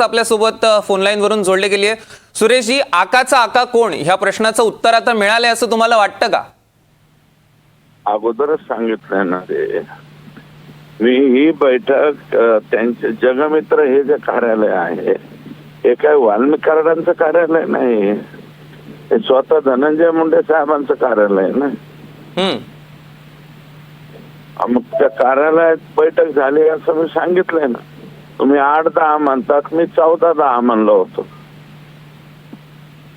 आपल्यासोबत phone line वरून जोडले गेली सुरेशजी आकाचा आका कोण? ह्या प्रश्नाचं उत्तर आता मिळालंय असं तुम्हाला वाटतं का? अगोदरच सांगितलंय ना ते मी ही बैठक त्यांचे जगमित्र हे जे कार्यालय आहे हे काय वाल्मिक कराडांचं कार्यालय नाही. हे स्वतः धनंजय मुंडे साहेबांचं कार्यालय आहे ना. मग त्या कार्यालयात बैठक झाली असं मी सांगितलंय ना. तुम्ही आठ दहा म्हणतात मी चौदा दहा म्हणलो होतो.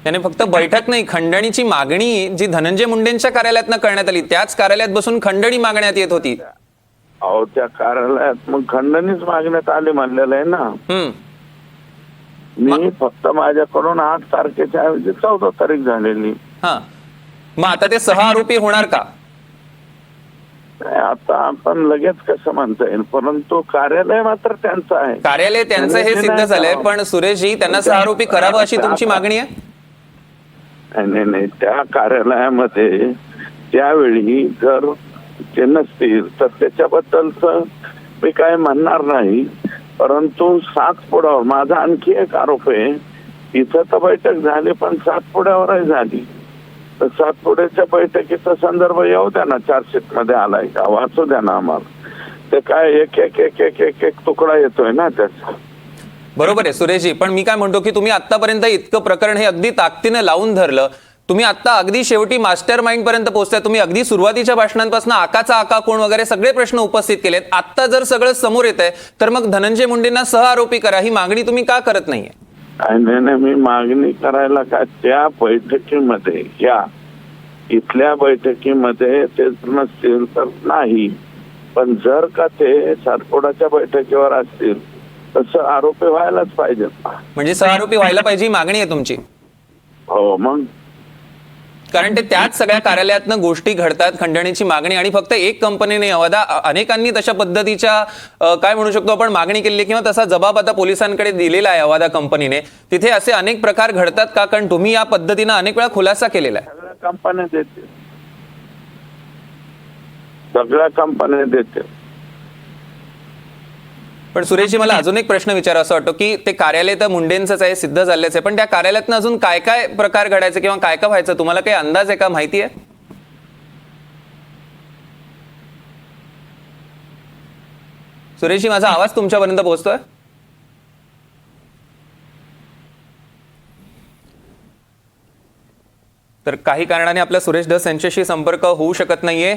त्याने फक्त बैठक नाही खंडणीची मागणी जी धनंजय मुंडेंच्या कार्यालयातनं करण्यात आली त्याच कार्यालयात बसून खंडणी मागण्यात येत होती. अहो त्या कार्यालयात मग खंडणीच मागण्यात आली म्हणलेलं आहे ना. मी फक्त माझ्याकडून आठ तारखेच्या ऐवजी चौदा तारीख झालेली. हा. मग आता ते सह आरोपी होणार का? आता आपण लगेच कसं म्हणता येईल? परंतु कार्यालय मात्र त्यांचं आहे. कार्यालय त्यांचं हे सिद्ध झालंय पण सुरेशजी त्यांना आरोपी करावं अशी तुमची मागणी आहे? नाही, नाही नाही. त्या कार्यालयामध्ये त्यावेळी जर ते नसतील तर त्याच्याबद्दलच मी काय म्हणणार नाही. परंतु सातपुड्यावर माझा आणखी एक आरोप आहे. इथं तर बैठक झाली पण सातपुड्यावरही झाली. तर सातपुड्याच्या बैठकीचा संदर्भ येऊ द्या ना चार्जशीटमध्ये आलाय का? वाचू द्या ना आम्हाला. ते काय एक एक एक एक एक एक तुकडा येतोय ना त्याचा. बरोबर आहे सुरेशजी. पण मी काय म्हणतो की तुम्ही आतापर्यंत इतकं प्रकरण हे अगदी ताकदीने लावून धरलं. तुम्ही आता अगदी शेवटी मास्टर माइंड पर्यंत पोहोचताय. तुम्ही अगदी सुरुवातीच्या भाषणांपासून आकाचा आका कोण वगैरे सगळे प्रश्न उपस्थित केलेत. आता जर सगळं समोर येत आहे तर मग धनंजय मुंडेंना सह आरोपी करा. ही मागणी तुम्ही का करत नाहीये? आणि नाही नाही, मी मागणी करायला का त्या बैठकीमध्ये या इथल्या बैठकीमध्ये ते नसतील तर नाही. पण जर का ते सातपुडाच्या बैठकीवर असतील तसं आरोपी व्हायलाच पाहिजे म्हणजे आरोपी व्हायला पाहिजे मागणी आहे तुमची? हो मग कारण ते त्याच सगळ्या कार्यालयातनं गोष्टी घडतात खंडणीची मागणी आणि फक्त एक कंपनीने अवधा अनेकांनी तशा पद्धतीच्या काय म्हणू शकतो आपण मागणी केली किंवा तसा जबाब आता पोलिसांकडे दिलेला आहे अवादा कंपनीने. तिथे असे अनेक प्रकार घडतात का? कारण तुम्ही या पद्धतीनं अनेक वेळा खुलासा केलेला आहे. सगळ्या कंपन्या देते सगळ्या कंपन्या देते पण सुरेशजी मला अजून एक प्रश्न विचारा असं वाटतो की ते कार्यालय तर मुंडेंचंच आहे सिद्ध झालेच आहे पण त्या कार्यालयातनं अजून काय काय प्रकार घडायचे किंवा काय काय व्हायचं? तुम्हाला काही अंदाज आहे का? माहिती आहे? सुरेशजी माझा आवाज तुमच्यापर्यंत पोहोचतोय? तर काही कारणाने आपल्या सुरेश धस यांच्याशी संपर्क होऊ शकत नाहीये.